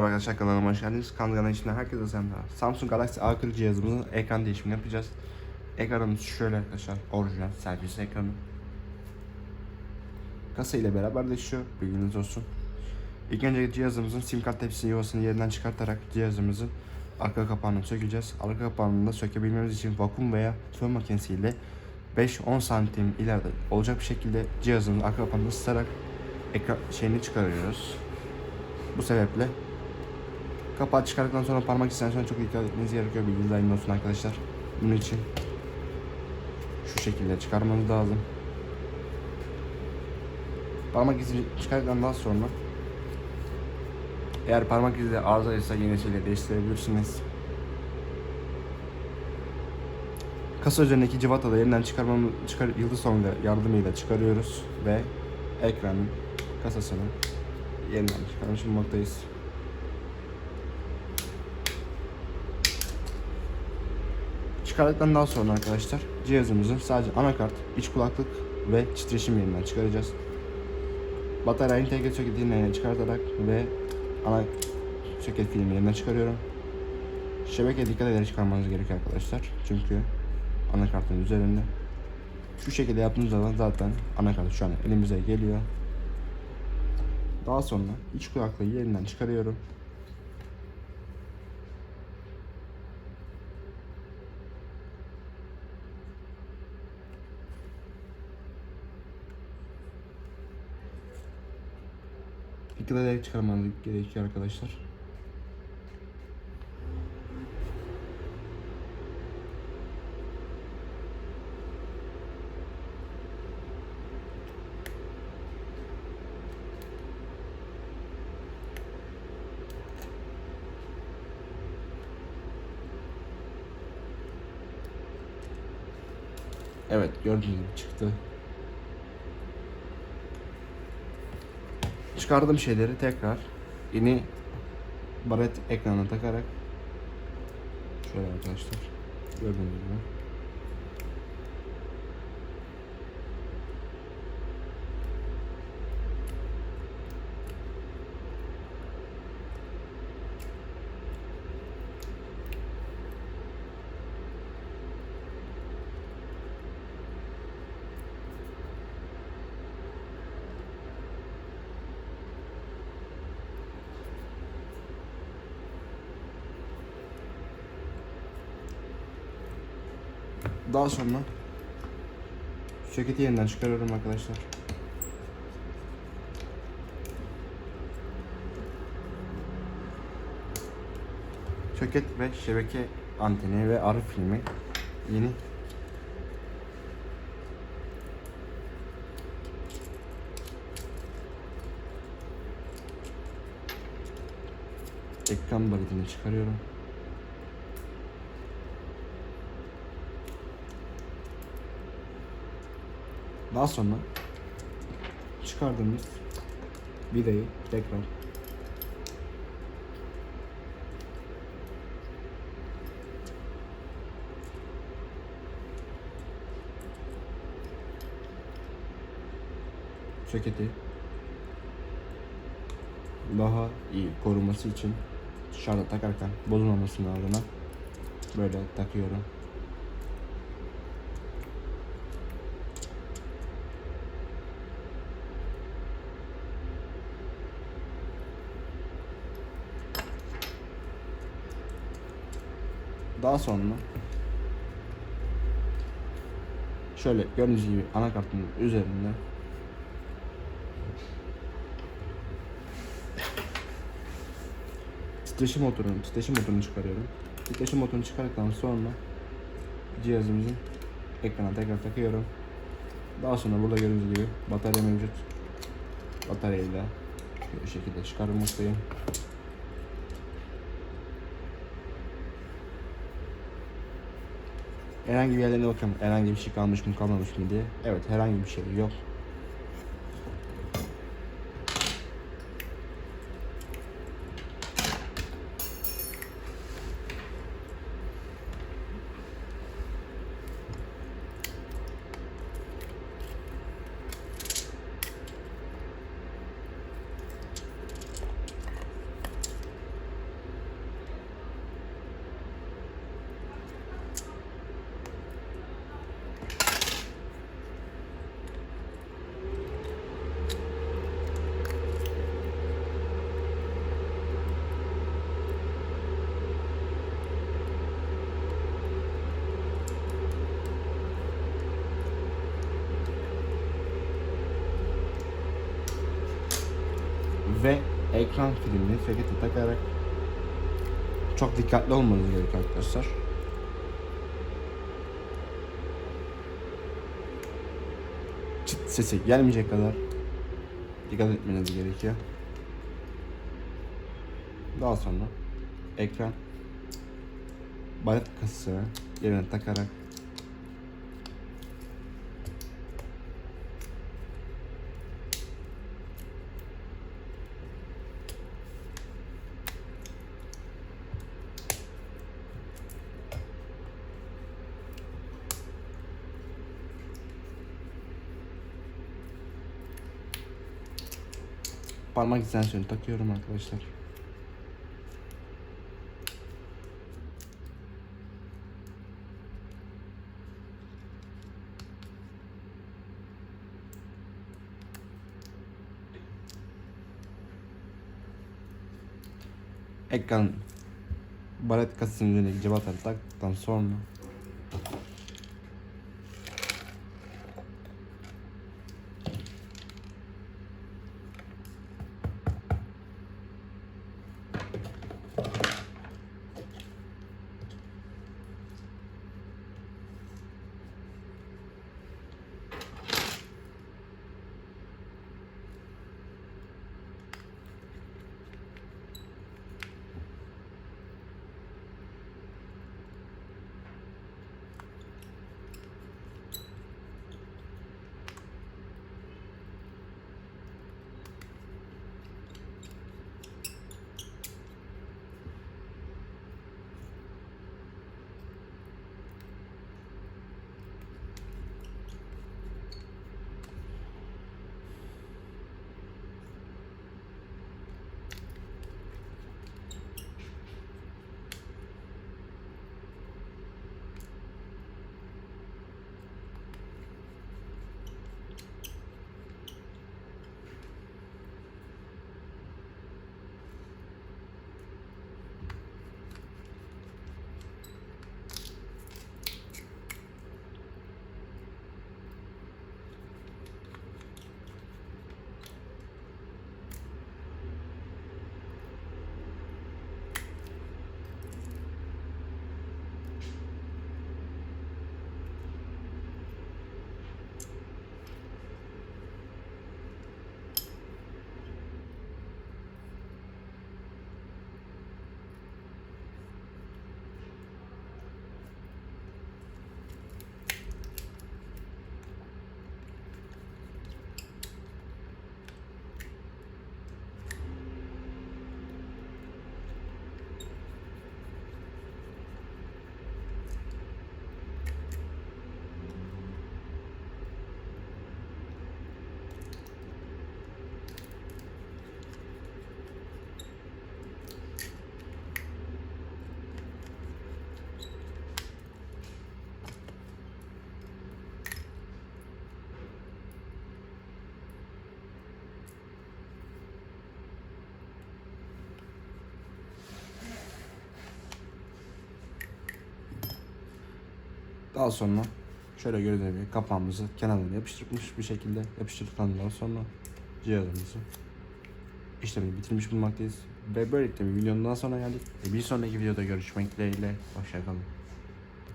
Merhaba arkadaşlar kanalıma hoş geldiniz. Kanalın içinde herkese selamlar. Samsung Galaxy A40 cihazımızın ekran değişimini yapacağız. Ekranımız şöyle arkadaşlar. Orijinal servis ekranı. Kasa ile beraber değişiyor. Bilginiz olsun. İlk önce cihazımızın sim kart tepsi yuvasını yerinden çıkartarak cihazımızın arka kapağını sökeceğiz. Arka kapağını da sökebilmemiz için vakum veya fön makinesiyle 5-10 santim ileride olacak bir şekilde cihazımızın arka kapağını ısıtarak ekran şeyini çıkarıyoruz. Bu sebeple kapağı çıkardıktan sonra parmak sonra çok dikkat etmeniz gerekiyor. Bilginiz aynı olsun arkadaşlar. Bunun için şu şekilde çıkarmanız lazım. Parmak izi çıkardıktan daha sonra eğer parmak izi de arızaysa yenisiyle değiştirebilirsiniz. Kasa üzerindeki cıvatalı yerinden çıkarmamı çıkar, yıldız sonunda yardımıyla çıkarıyoruz ve ekranın kasasını yeniden çıkarmış bulunmaktayız. Çıkardıktan sonra arkadaşlar cihazımızın sadece anakart, iç kulaklık ve titreşim yerinden çıkaracağız. Batarya entegre soketinden çıkartarak ve ana soket filmi yerinden çıkarıyorum. Şebekeye dikkat ederek çıkarmanız gerekiyor arkadaşlar. Çünkü anakartın üzerinde. Şu şekilde yaptığınız zaman zaten anakart şu an elimize geliyor. Daha sonra iç kulaklığı yerinden çıkarıyorum. Dikkat ederek çıkarmanız gerekiyor arkadaşlar. Evet gördüğünüz gibi çıktı. Çıkardığım şeyleri tekrar. Yeni baret ekranına takarak. Şöyle arkadaşlar gördüğünüz gibi Daha sonra soketi yeniden çıkarıyorum arkadaşlar. Soket ve şebeke anteni ve arı filmi yeni ekran baritini çıkarıyorum. Daha sonra çıkardığımız vidayı tekrar soketi daha iyi koruması için dışarıda takarken bozulmamasının adına böyle takıyorum. Daha sonra şöyle gördüğünüz gibi anakartın üzerinde titreşim motorunu, titreşim motorunu çıkarıyorum. Titreşim motorunu çıkardıktan sonra cihazımızın ekrana tekrar takıyorum. Daha sonra burada gördüğünüz gibi batarya mevcut. Bataryayı da bu şekilde çıkarmaktayım. Herhangi bir yerlerine bakıyorum. Herhangi bir şey kalmış mı kalmamış mı diye. Evet herhangi bir şey yok. Ekran filmini sokete takarak çok dikkatli olmanız gerekiyor arkadaşlar. Çıt sesi gelmeyecek kadar dikkat etmeniz gerekiyor. Daha sonra ekran balet kasasını yerine takarak parmak istasyonu takıyorum arkadaşlar. Ekran kasasının üzerindeki cıvataları taktıktan sonra Daha sonra şöyle gördüğünüz gibi kapağımızı kenarına yapıştırmış bir şekilde yapıştırdıktan sonra cihazımızı işlemini bitirmiş bulunmaktayız. Ve böylelikle bir videonun daha sonra geldik. Bir sonraki videoda görüşmek dileğiyle. Hoşçakalın.